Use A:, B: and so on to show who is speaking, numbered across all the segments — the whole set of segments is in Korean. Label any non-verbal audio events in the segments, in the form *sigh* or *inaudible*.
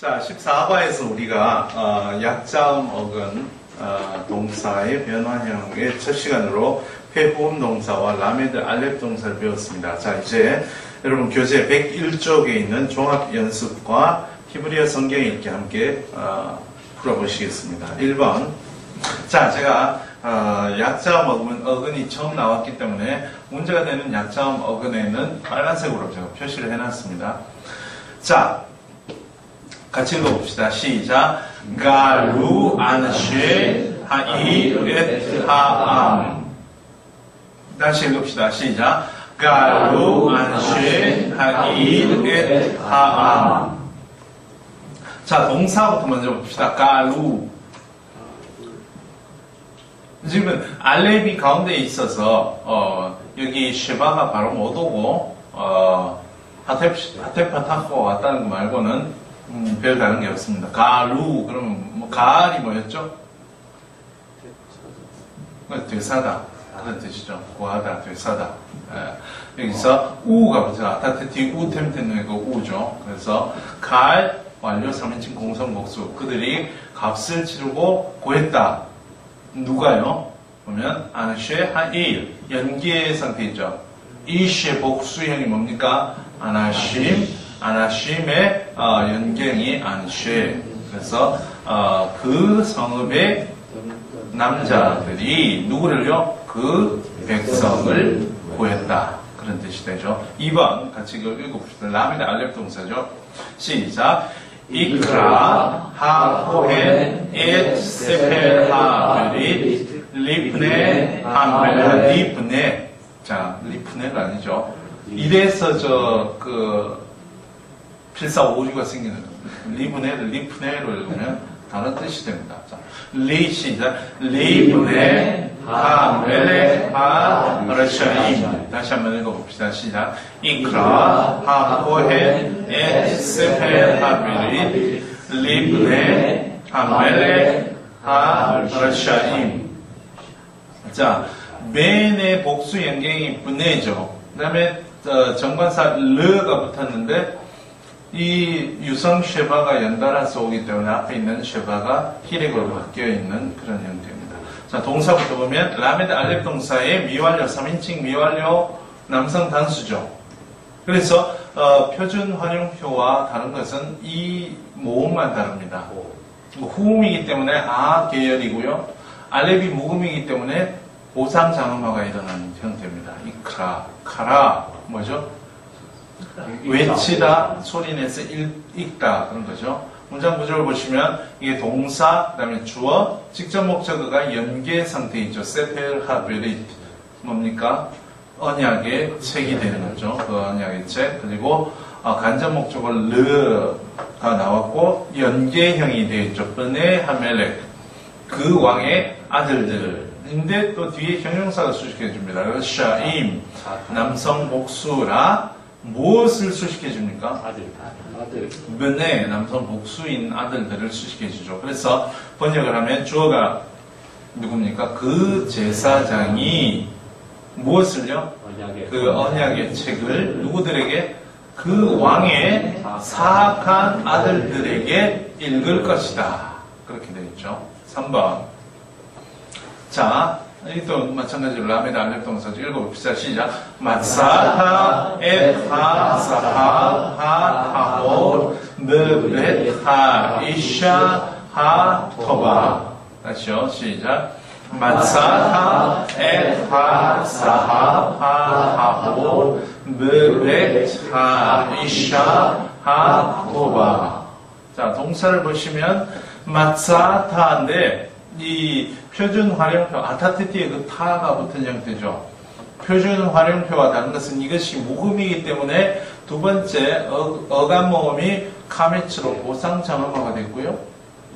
A: 자, 14과에서 우리가 어, 약자음 어근 어, 동사의 변화형의 첫 시간으로 회보음 동사와 라메드 알렙 동사를 배웠습니다. 자, 이제 여러분 교재 101쪽에 있는 종합 연습과 히브리어 성경 읽기 함께 어, 풀어보시겠습니다. 1번. 자, 제가 어, 약자음 어근, 어근이 처음 나왔기 때문에 문제가 되는 약자음 어근에는 빨간색으로 제가 표시를 해놨습니다. 자, 같이 읽어봅시다. 시작. 가루 안쉐 하이 엣 하암. 다시 읽읍시다. 시작. 가루 안쉐 하이 엣 하암. 자, 동사부터 먼저 봅시다. 가루. 지금 알렙이 가운데 있어서 어, 여기 쉐바가 바로 못 오고 어, 하테프, 하테파타코 왔다는 거 말고는 음, 별 다른 게 없습니다. 가루 그러면 뭐 가알이 뭐였죠? 되사다 그런 뜻이죠. 구하다, 되사다. 예. 여기서 우가 붙어 아타테티 우템텐노의 그 우죠. 그래서 갈 완료 3인칭 공성 복수 그들이 값을 치르고 구했다. 누가요? 보면 아나쉐 하일 연기의 상태이죠. 이쉐 복수형이 뭡니까? 아나심 아나심의 어, 연경이 안쉐 그래서 어, 그 성읍의 남자들이 누구를요? 그 백성을 구했다. 그런 뜻이 되죠. 2번 같이 읽어봅시다. 라미드 알렙 동사죠. 시작. 이크라 하코헨 엣 세페하 베리 리프네 함벨 리프네 자 리프네가 아니죠. 이래서 저그 필사오주가 생기는. 리브네를 리프네로 읽으면 다른 뜻이 됩니다. 자, 리 시작 리브네 하멜레 하르샤임 다시 한번 읽어봅시다. 시작 이크라 하코헨 에스페 하빌리 리브네 하멜레 하르샤임 자, 맨의 복수 연경이 분해죠. 그 다음에 어, 정관사 르가 붙었는데 이 유성 쉐바가 연달아서 오기 때문에 앞에 있는 쉐바가 히렉으로 바뀌어 있는 그런 형태입니다. 자, 동사부터 보면 라메드 알렙 동사의 미완료 3인칭 미완료 남성 단수죠. 그래서 어, 표준 활용표와 다른 것은 이 모음만 다릅니다. 뭐 후음이기 때문에 아 계열이고요. 알렙이 무음이기 때문에 보상 장음화가 일어나는 형태입니다. 이크라, 카라 뭐죠? 외치다, 소리내서 읽다 그런 거죠. 문장 구조를 보시면 이게 동사, 그다음에 주어, 직접 목적어가 연계 상태 있죠. 세펠 하베릿 뭡니까? 언약의 책이 되는 거죠. 그 언약의 책 그리고 어, 간접 목적어 르가 나왔고 연계형이 되어 있죠. 르네 하멜렉 그 왕의 아들들. 인데 또 뒤에 형용사가 수식해 줍니다. 샤임 남성 복수라 무엇을 수식해 줍니까?
B: 아들. 아들.
A: 면에 남성 복수인 아들들을 수식해 주죠. 그래서 번역을 하면 주어가 누굽니까? 그 제사장이 무엇을요?
B: 언약의.
A: 그 언약의 책을 누구들에게? 그 왕의 사악한 아들들에게 읽을 것이다. 그렇게 되어 있죠. 3번. 자, 이또 마찬가지로 라메드 알렙 동사죠. 읽어봅시다. 시작. 마사하 에하 사하 하 하올 느벳 하 이샤 하 토바 다시요. 시작. 마사하 에하 사하 하 하올 느벳 하 이샤 하 토바 자, 동사를 보시면 마사타인데 이 표준 활용표 아타테티의 그 타가 붙은 형태죠. 표준 활용표와 다른 것은 이것이 무음이기 때문에 두 번째 어, 감 모음이 카메츠로 보상 장음화가 됐고요.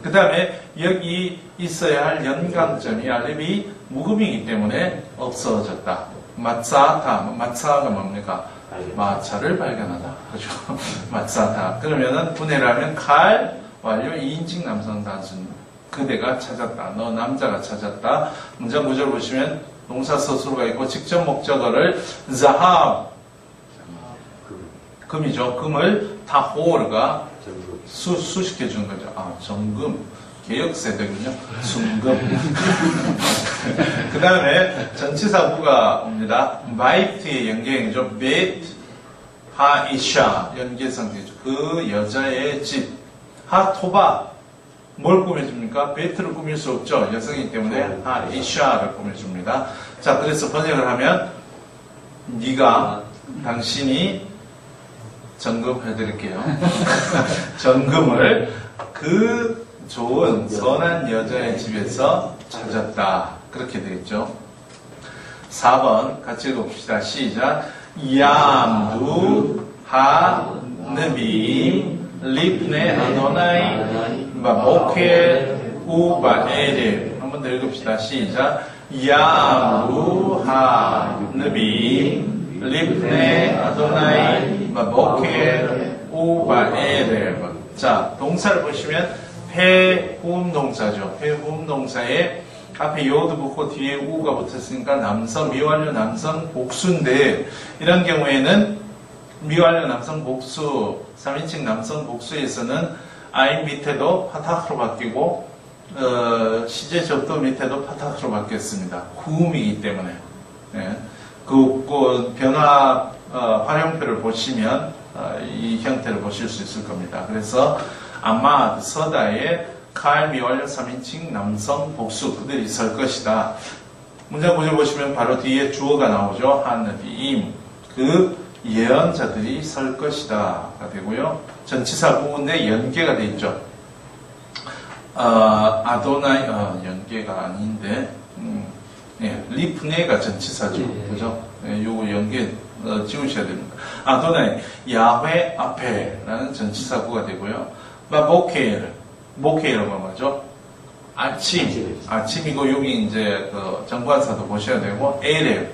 A: 그 다음에 여기 있어야 할 연강점이 알렙이 무음이기 때문에 없어졌다. 마차타, 마차가 뭡니까? 마차를 발견하다. 그죠? *laughs* 마차타. 그러면은 분해를 하면 칼, 완료 2인칭 남성 단순. 그대가 찾았다. 너 남자가 찾았다. 문장 구조를 보시면 동사 서술어가 있고 직접 목적어를 자합 금이죠. 금을
B: 전부.
A: 수, 수식해 주는 거죠. 아, 정금. 개혁세대군요. 순금. *laughs* 그 다음에 전치사 부가 옵니다. 마이트의 연계형이죠. 베트 하이샤 연계상태죠. 그 여자의 집. 하토바. 뭘 꾸며줍니까? 베트를 꾸밀 수 없죠. 여성이기 때문에 하 이샤를 꾸며줍니다. 자, 그래서 번역을 하면 네가 당신이 점검 해드릴게요. *laughs* 점검을 그 좋은 선한 여자의 집에서 찾았다. 그렇게 되겠죠. 4번 같이 읽어봅시다. 시작. 야암두 하느빔 리프네 아도나이 바보케 우바에레 한번 더 읽읍시다. 시작. 야암두 하느빔 리프네 아도나이 바보케 우바에레 자, 동사를 보시면 회후음 동사죠. 회후음 동사에 앞에 요도 붙고 뒤에 우가 붙었으니까 남성, 미완료 남성 복수인데 이런 경우에는 미완료 남성 복수, 3인칭 남성 복수에서는 아인 밑에도 파타크로 바뀌고 어, 시제 접도 밑에도 파타크로 바뀌었습니다. 후음이기 때문에 예. 그, 그 변화 어, 활용표를 보시면 어, 이 형태를 보실 수 있을 겁니다. 그래서 아마 서다에 칼 미완료 3인칭 남성 복수 그들이 설 것이다. 문장 구절 보시면 바로 뒤에 주어가 나오죠. 하느님 그 예언자들이 설 것이다 가 되고요. 전치사 부분에 연계가 돼 있죠. 어, 아도나이 어, 연계가 아닌데 음, 예, 리프네가 전치사죠.
B: 네.
A: 그죠? 예, 요거 연계 어, 지우셔야 됩니다. 아도나이 야훼 앞에라는 전치사구가 되고요. 마보케일 모케이라고 하죠. 아침 아침이고 여기 이제 그 정관사도 보셔야 되고 에레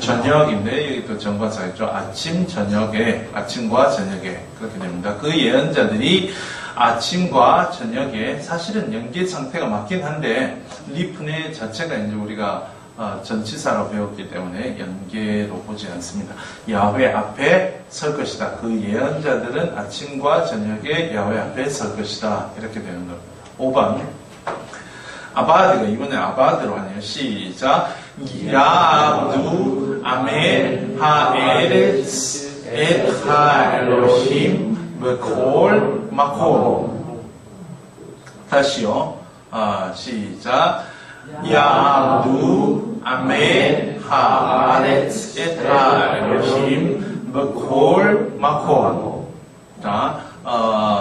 A: 저녁인데 여기 또 정관사 있죠. 아침 저녁에 아침과 저녁에 그렇게 됩니다. 그 예언자들이 아침과 저녁에 사실은 연계 상태가 맞긴 한데 리프네 자체가 이제 우리가 어, 전치사로 배웠기 때문에 연계로 보지 않습니다. 야훼 앞에 설 것이다. 그 예언자들은 아침과 저녁에 야훼 앞에 설 것이다. 이렇게 되는 겁니다. 5번 아바드가 이번에 아바드로 하네요. 시작. 야두 아멘 하에레스 에타 엘로힘 베콜 마콜 다시요. 아, 시작. 야두 아멘 하아레츠 에타 엘로힘 베콜 마콜 자, 어,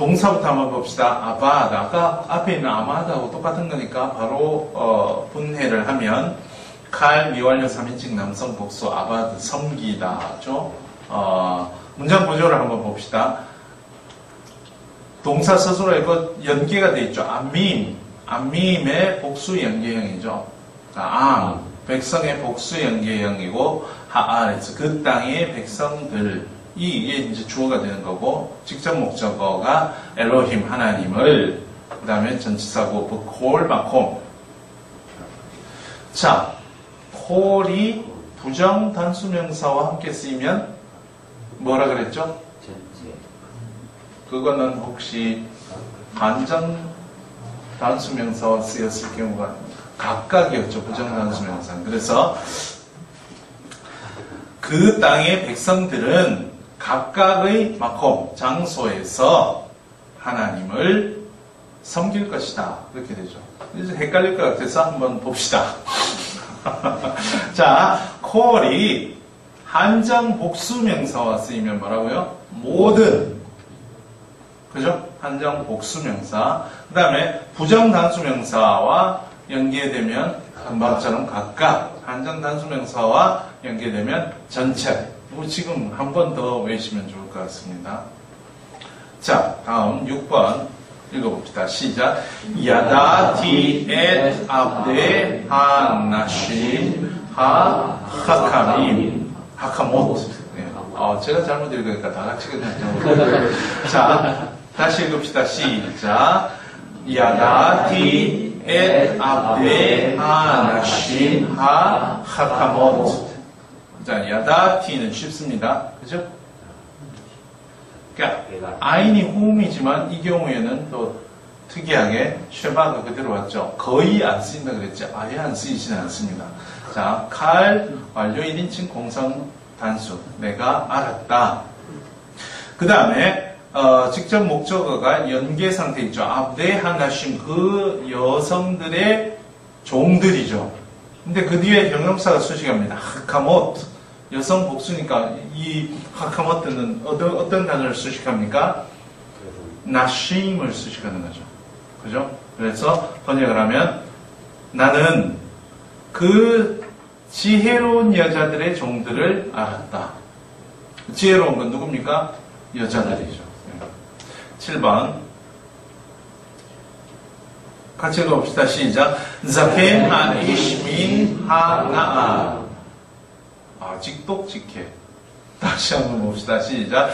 A: 동사부터 한번 봅시다. 아바드. 아까 앞에 있는 아마드하고 똑같은 거니까 바로 어, 분해를 하면 칼 미완료 3인칭 남성 복수 아바드 섬기다죠. 어, 문장 구조를 한번 봅시다. 동사 스스로 이거 연계가 돼 있죠. 암밈. 암밈의 복수 연계형이죠. 아, 암. 백성의 복수 연계형이고 하아레츠. 그 땅의 백성들. 이 이게 이제 주어가 되는 거고 직접 목적어가 엘로힘 하나님을 그 다음에 전치사고 콜 마콤 자 콜이 부정 단수명사와 함께 쓰이면 뭐라 그랬죠? 그거는 혹시 반전 단수명사와 쓰였을 경우가 각각이었죠. 부정 단수명사 그래서 그 땅의 백성들은 각각의 마콤 장소에서 하나님을 섬길 것이다. 그렇게 되죠. 이제 헷갈릴 것 같아서 한번 봅시다. *laughs* 자, 콜이 한정 복수 명사와 쓰이면 뭐라고요? 모든. 그죠? 한정 복수 명사. 그 다음에 부정 단수 명사와 연계되면 금방처럼 각각 한정 단수 명사와 연계되면 전체. 뭐 지금 한 번 더 외우시면 좋을 것 같습니다. 자, 다음 6번 읽어봅시다. 시작. 야다티 엣 아브데 하나심 하 하카림 하카못. 네. 어, 제가 잘못 읽으니까 다 같이 읽는 *laughs* 자, 다시 읽읍시다. 시작. 야다티 엣 아브데 하나심 하 하카못. 자, 야다티는 쉽습니다. 그죠? 그러니까 아인이 호음이지만 이 경우에는 또 특이하게 쉐바가 그대로 왔죠. 거의 안 쓰인다 그랬죠. 아예 안 쓰이지는 않습니다. 자, 칼 완료 1인칭 공상 단수. 내가 알았다. 그 다음에 어, 직접 목적어가 연계 상태 있죠. 아브데 하나심 그 여성들의 종들이죠. 근데 그 뒤에 형용사가 수식합니다. 하카못 여성 복수니까 이 하카모트는 어떤, 어떤 단어를 수식합니까? 나심을 수식하는 거죠. 그죠? 그래서 번역을 하면 나는 그 지혜로운 여자들의 종들을 알았다. 지혜로운 건 누굽니까? 여자들이죠. 7번. 같이 읽어봅시다. 시작. 자켄 하이시민 하나아. 아, 직독직해. 다시 한번 봅시다. 시작.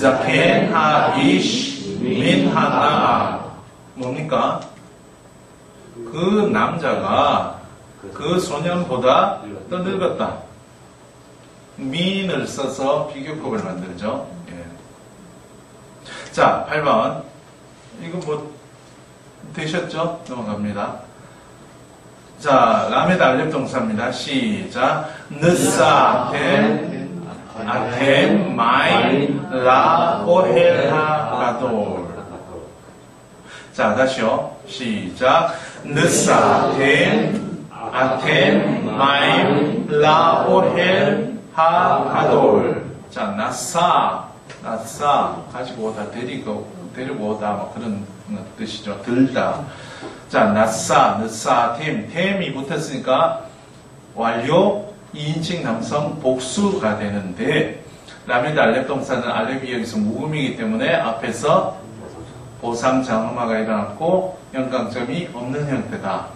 A: 자켄 하이시민 하나아. 뭡니까? 그 남자가 그 소년보다 더 늙었다. 민을 써서 비교급을 만들죠. 예. 자, 8번. 이거 뭐, 되셨죠? 넘어갑니다. 자, 라메다 알렙 동사입니다. 시작. 느사테 아템 마인 라 오헬하 가돌. 자, 다시요. 시작. 느사템 아템 마임 라 오헬 하 가돌. 자, 나사 나사 가지고 오다 데리고 데리고 오다 뭐 그런 뜻이죠. 들다. 자, 나사 느사템 템이 붙었으니까 완료 2인칭 남성 복수가 되는데 라메드 알렙 동사는 알렙이 여기서 묵음이기 때문에 앞에서 보상 장음화가 일어났고 연강점이 없는 형태다.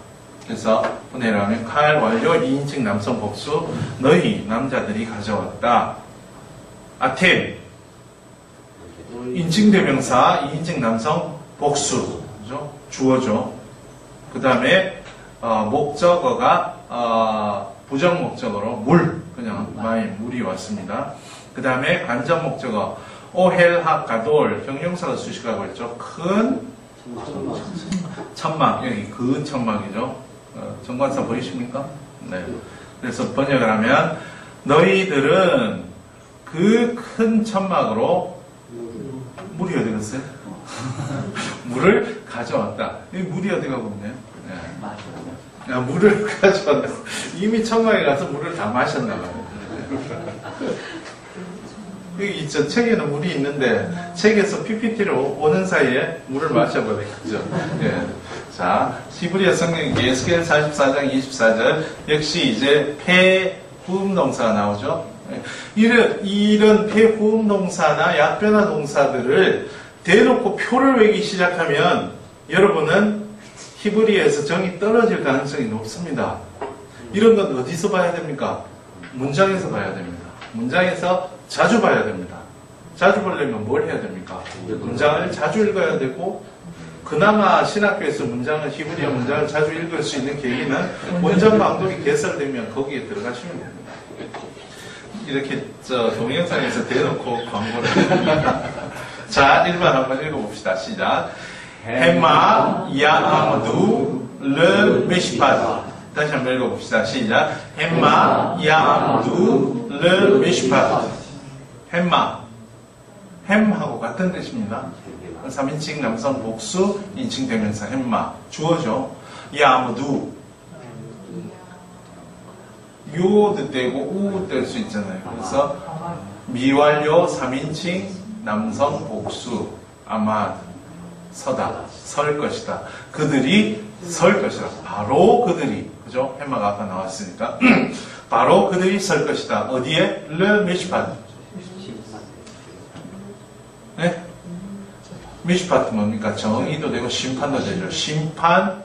A: 그래서 분해라면 칼 완료 2인칭 남성 복수 너희 남자들이 가져왔다. 아템 인칭 대명사 2인칭 남성 복수 그죠? 주어죠. 그 다음에 어, 목적어가 어, 부정 목적어로 물 그냥 마이 물이 왔습니다. 그 다음에 간접 목적어 오헬하 가돌 형용사가 수식하고 있죠. 큰 천막 여기 그 천막이죠. 어, 정관사 보이십니까? 네. 그래서 번역을 하면 너희들은 그 큰 천막으로 물이 어디 갔어요? *laughs* 물을 가져왔다. 여기 물이 어디 가고 있네요. 네. 야, 물을 *laughs* 가져왔다. 이미 천막에 가서 물을 다 마셨나 봐요. *laughs* 여기 저 책에는 물이 있는데 책에서 PPT로 오는 사이에 물을 마셔버린 거죠. 예. 자, 시브리아 성경 예스겔 44장 24절 역시 이제 폐 후음 동사가 나오죠. 예. 이런 이런 폐 후음 동사나 약변화 동사들을 대놓고 표를 외기 시작하면 여러분은 히브리에서 정이 떨어질 가능성이 높습니다. 이런 건 어디서 봐야 됩니까? 문장에서 봐야 됩니다. 문장에서 자주 봐야 됩니다. 자주 보려면 뭘 해야 됩니까? 문장을 자주 읽어야 되고 그나마 신학교에서 문장을 히브리어 문장을 자주 읽을 수 있는 계기는 원전 방독이 개설되면 거기에 들어가시면 됩니다. 이렇게 저 동영상에서 대놓고 광고를 *laughs* 자 1번 한번 읽어봅시다. 시작 헤마 야아무두 르 메시파드 다시 한번 읽어봅시다. 시작 헤마 야아무두 르 메시파드 햄마 햄하고 같은 뜻입니다. 3인칭 남성 복수 인칭 대명사 햄마 주어죠. 야무두 요도 되고 우도 될 수 있잖아요. 그래서 미완료 3인칭 남성 복수 아마 서다 설 것이다. 그들이 설 것이다. 바로 그들이 그죠? 햄마가 아까 나왔으니까 *clears throat* 바로 그들이 설 것이다. 어디에? 르 메시파드 네? 미시파트 뭡니까? 정의도 되고 심판도 되죠. 심판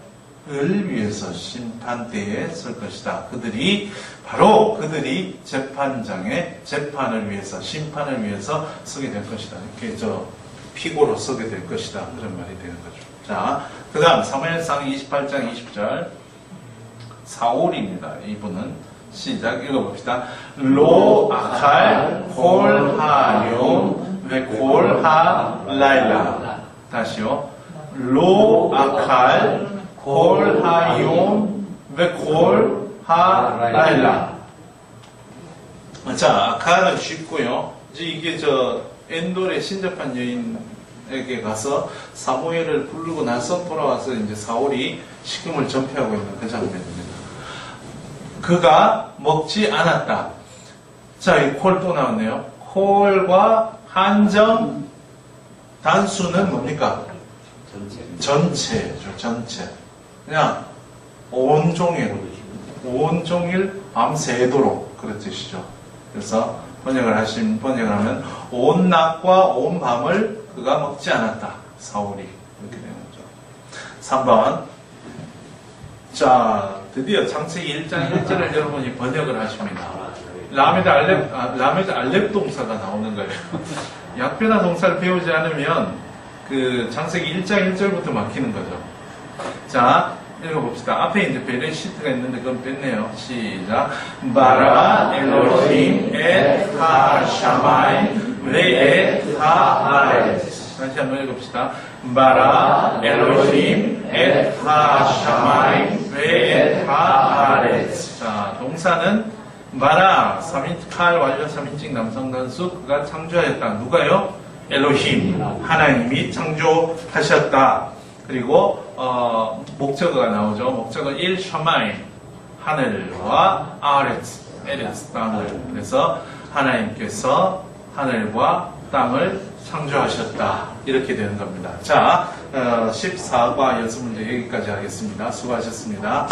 A: 을 위해서 심판대에 설 것이다. 그들이 바로 그들이 재판장에 재판을 위해서 심판을 위해서 서게 될 것이다. 이렇게 저 피고로 서게 될 것이다. 그런 말이 되는 거죠. 자, 그 다음 사무엘상 28장 20절 사울입니다. 이분은 시작 읽어봅시다. 로 아칼 콜 하용 베콜 하 라일라 다시요. 로 아칼 콜 하용 베콜 하 라일라 자, 아카는 쉽고요. 이제 이게 저 엔돌에 신접한 여인에게 가서 사무엘을 부르고 나서 돌아와서 이제 사울이 식음을 전폐하고 있는 그 장면입니다. 그가 먹지 않았다. 자, 이 콜 또 나왔네요. 콜과 한정 단수는 뭡니까?
B: 전체.
A: 전체죠, 전체. 그냥 온종일, 온종일 밤새도록 그런 뜻이죠. 그래서 번역을 하신, 번역을 하면 온 낮과 온 밤을 그가 먹지 않았다. 사울이. 이렇게 되는 거죠. 3번. 자, 드디어 창세기 1장 1절을 여러분이 번역을 하십니다. 라메드 알렙, 아, 라메드 알렙 동사가 나오는 거예요. *laughs* 약변화 동사를 배우지 않으면 그 창세기 1장 1절부터 막히는 거죠. 자, 읽어봅시다. 앞에 이제 베레 시트가 있는데 그건 뺐네요. 시작. 바라 엘로힘 엣 하 샤마이 베엣 하 아레스 다시 한번 읽읍시다. 바라 엘로힘 엣 하 샤마이 베엣 하 아레스 자, 동사는 바라 3인 칼 완료 3인칭 남성 단수 그가 창조하였다. 누가요? 엘로힘 하나님이 창조하셨다. 그리고 어, 목적어가 나오죠. 목적어 1 샤마임 하늘과 아레츠 에레츠 땅을 그래서 하나님께서 하늘과 땅을 창조하셨다 이렇게 되는 겁니다. 자, 어, 14과 연습 문제 여기까지 하겠습니다. 수고하셨습니다.